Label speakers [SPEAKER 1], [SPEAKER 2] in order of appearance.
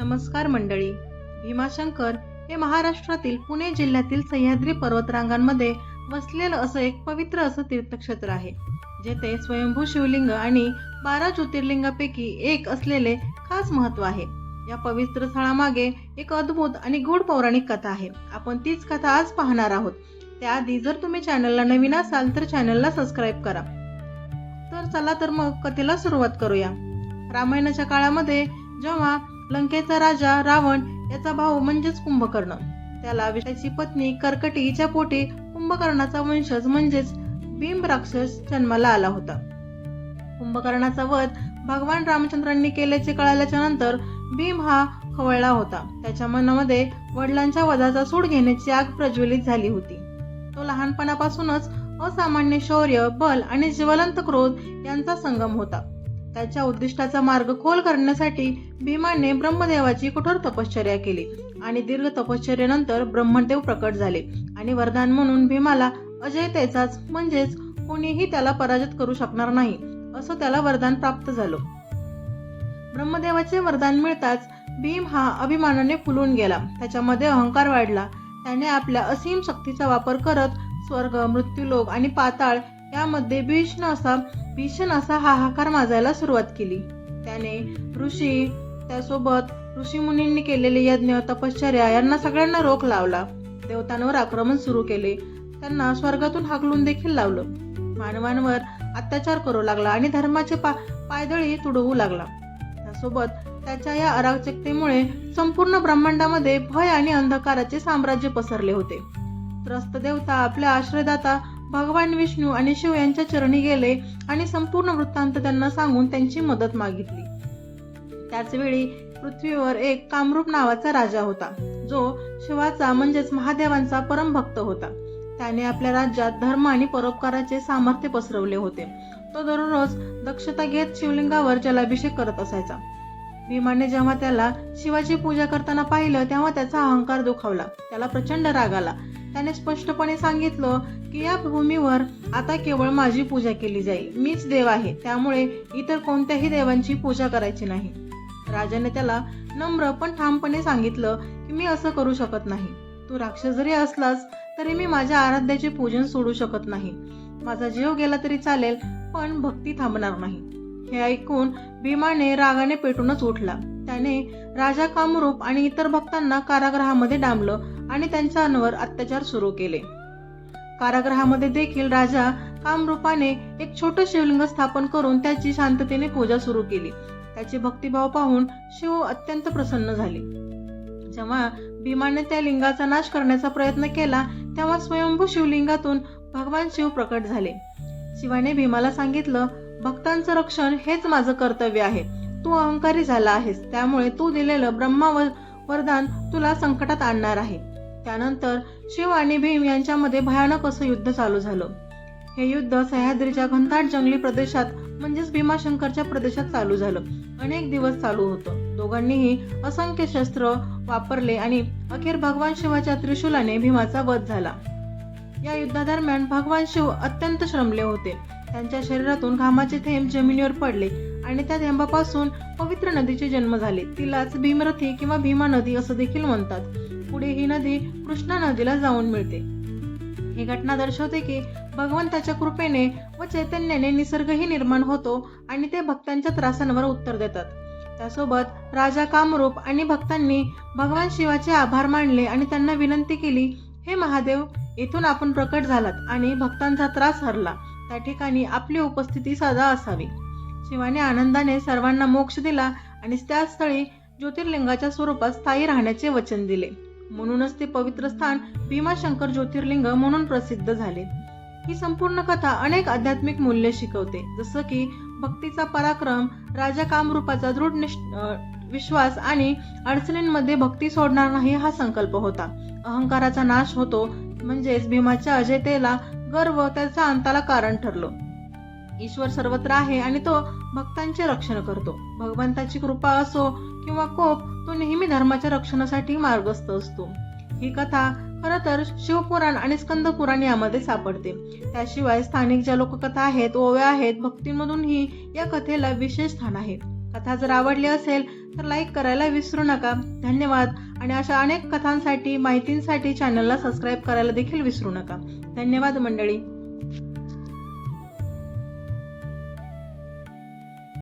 [SPEAKER 1] नमस्कार मंडळी. भीमाशंकर हे महाराष्ट्रातील पुणे जिल्ह्यातील सह्याद्री पर्वतरांगांमध्ये वसलेलं असं एक पवित्र असं तीर्थक्षेत्र आहे जेथे स्वयंभू शिवलिंग आणि बारा ज्योतिर्लिंगापैकी एक असलेले खास महत्त्व आहे. या पवित्र स्थळामागे एक अद्भुत आणि गूढ पौराणिक कथा आहे. आपण तीच कथा आज पाहणार आहोत. त्याआधी जर तुम्ही चॅनलला नवीन असाल तर चॅनलला सबस्क्राईब करा. तर चला तर मग कथेला सुरुवात करूया. रामायणाच्या काळामध्ये जेव्हा लंकेचा राजा रावण याचा भाऊ म्हणजेच कुंभकर्ण. त्याला त्याची पत्नी कर्कटी हिच्या पोटी कुंभकर्णाचा वंशज म्हणजेच भीम राक्षस जन्माला आला होता. कुंभकर्णाचा वध भगवान रामचंद्रांनी केल्याचे कळाल्याच्या नंतर भीम हा खवळला होता. त्याच्या मनामध्ये वडिलांच्या वधाचा सूड घेण्याची आग प्रज्वलित झाली होती. तो लहानपणापासूनच असामान्य शौर्य बल आणि ज्वलंत क्रोध यांचा संगम होता. त्याच्या उद्दिष्टाचा मार्ग खोल करण्यासाठी भीमाने ब्रह्मदेवाची कठोर तपश्चर्या केली आणि दीर्घ तपश्चर्यानंतर ब्रह्मदेव प्रकट झाले. आणि वरदान म्हणून भीमाला अजयतेचाच म्हणजेच कोणीही त्याला पराजित करू शकणार नाही असं त्याला वरदान प्राप्त झालं. ब्रह्मदेवाचे वरदान मिळताच भीम हा अभिमानाने फुलून गेला. त्याच्यामध्ये अहंकार वाढला. त्याने आपल्या असीम शक्तीचा वापर करत स्वर्ग मृत्यूलोक आणि पाताळ यामध्ये भीषण असा भीषण असा हाहाकार माजायला सुरुवात केली. त्याने ऋषी त्यासोबत ऋषी मुनींनी केलेले यज्ञ तपश्चर्या यांना सगळ्यांना रोख लावला. देवतांवर आक्रमण सुरू केले. त्यांना स्वर्गातून हाकलून देखील लावलं. मानवांवर अत्याचार करू लागला आणि धर्माचे पा पायदळी तुडवू लागला. त्यासोबत त्याच्या या अराजकतेमुळे संपूर्ण ब्रह्मांडामध्ये भय आणि अंधकाराचे साम्राज्य पसरले होते. त्रस्त देवता आपल्या आश्रयदाता भगवान विष्णू आणि शिव यांच्या चरणी गेले आणि संपूर्ण वृत्तांत त्यांना सांगून त्यांची मदत मागितली. त्याच वेळी पृथ्वीवर एक कामरूप नावाचा राजा होता. जो शिवाचा म्हणजेच महादेवांचा परम भक्त होता. त्याने आपल्या राज्यात धर्म आणि परोपकाराचे सामर्थ्य पसरवले होते. तो दररोज दक्षता घेत शिवलिंगावर जलाभिषेक करत असायचा. भीमाने जेव्हा त्याला शिवाची पूजा करताना पाहिलं तेव्हा त्याचा अहंकार दुखावला. त्याला प्रचंड राग आला. त्याने स्पष्टपणे सांगितलं की या भूमीवर आता केवळ माझी पूजा केली जाईल मीच देव आहे. त्यामुळे इतर कोणत्याही देवांची पूजा करायची नाही. राजाने त्याला नम्र पण ठामपणे सांगितलं की मी असं करू शकत नाही. तू राक्षस जरी असलास तरी मी माझ्या आराध्याचे पूजन सोडू शकत नाही. माझा जीव गेला तरी चालेल पण भक्ती थांबणार नाही. हे ऐकून भीमाने रागाने पेटूनच उठला. त्याने राजा कामरूप आणि इतर भक्तांना कारागृहामध्ये डांबलं. आणि त्यांच्यावर अत्याचार सुरू केले. कारागृहामध्ये देखील राजा कामरूपाने एक छोटं शिवलिंग स्थापन करून त्याची शांततेने पूजा सुरू केली. त्याचे भक्तिभाव पाहून शिव अत्यंत प्रसन्न झाले. जेव्हा भीमाने त्या लिंगाचा नाश करण्याचा प्रयत्न केला तेव्हा स्वयंभू शिवलिंगातून भगवान शिव प्रकट झाले. शिवाने भीमाला सांगितलं भक्तांचं रक्षण हेच माझं कर्तव्य आहे. तू अहंकारी झाला आहेस. त्यामुळे तू दिलेलं ब्रह्मा व- वरदान तुला संकटात आणणार आहे. त्यानंतर शिव आणि भीम यांच्यामध्ये भयानक असं युद्ध चालू झालं. हे युद्ध सह्याद्रीच्या घनदाट जंगली प्रदेशात म्हणजेच भीमाशंकरच्या प्रदेशात चालू झालं. अनेक दिवस चालू होतं. दोघांनीही असंख्य शस्त्र वापरले आणि अखेर भगवान शिवाच्या त्रिशूलाने भीमाचा वध झाला. या युद्धादरम्यान भगवान शिव अत्यंत श्रमले होते. त्यांच्या शरीरातून घामाचे थेंब जमिनीवर पडले आणि त्या थेंबापासून पवित्र नदीचे जन्म झाले. तिलाच भीमरथी किंवा भीमा नदी असं देखील म्हणतात. पुढे ही नदी कृष्णा नदीला जाऊन मिळते. ही घटना दर्शवते की भगवंताच्या कृपेने व चैतन्याने निसर्गही निर्माण होतो आणि ते भक्तांच्या त्रासांवर उत्तर देतात. त्यासोबत राजा कामरूप आणि भक्तांनी भगवान शिवाचे आभार मानले आणि त्यांना विनंती केली हे महादेव इथून आपण प्रकट झालात आणि भक्तांचा त्रास हरला. त्या ठिकाणी आपली उपस्थिती सदा असावी. शिवाने आनंदाने सर्वांना मोक्ष दिला आणि त्या स्थळी ज्योतिर्लिंगाच्या स्वरूपात स्थायी राहण्याचे वचन दिले. म्हणूनच ते पवित्र स्थान भीमाशंकर ज्योतिर्लिंग म्हणून प्रसिद्ध झाले. ही संपूर्ण कथा अनेक आध्यात्मिक मूल्य शिकवते. जसं की भक्तीचा पराक्रम राजा कामरूपाचा दृढ विश्वास आणि अडचणींमध्ये भक्ती सोडणार नाही हा संकल्प होता. अहंकाराचा नाश होतो म्हणजेच भीमाच्या अजयतेला गर्व त्याचा अंताला कारण ठरलं. ईश्वर सर्वत्र आहे आणि तो भक्तांचे रक्षण करतो. भगवंताची कृपा असो किंवा कोप तो नेहमी धर्माच्या रक्षणासाठी मार्गस्थ असतो. ही कथा खर तर शिवपुराण आणि स्कंद पुराण यामध्ये सापडते. त्याशिवाय स्थानिक ज्या लोककथा आहेत ओव्या आहेत भक्तीमधूनही या कथेला विशेष स्थान आहे. कथा जर आवडली असेल तर लाईक करायला विसरू नका. धन्यवाद. आणि अशा अनेक कथांसाठी माहितींसाठी चॅनलला सबस्क्राईब करायला देखील विसरू नका. धन्यवाद मंडळी.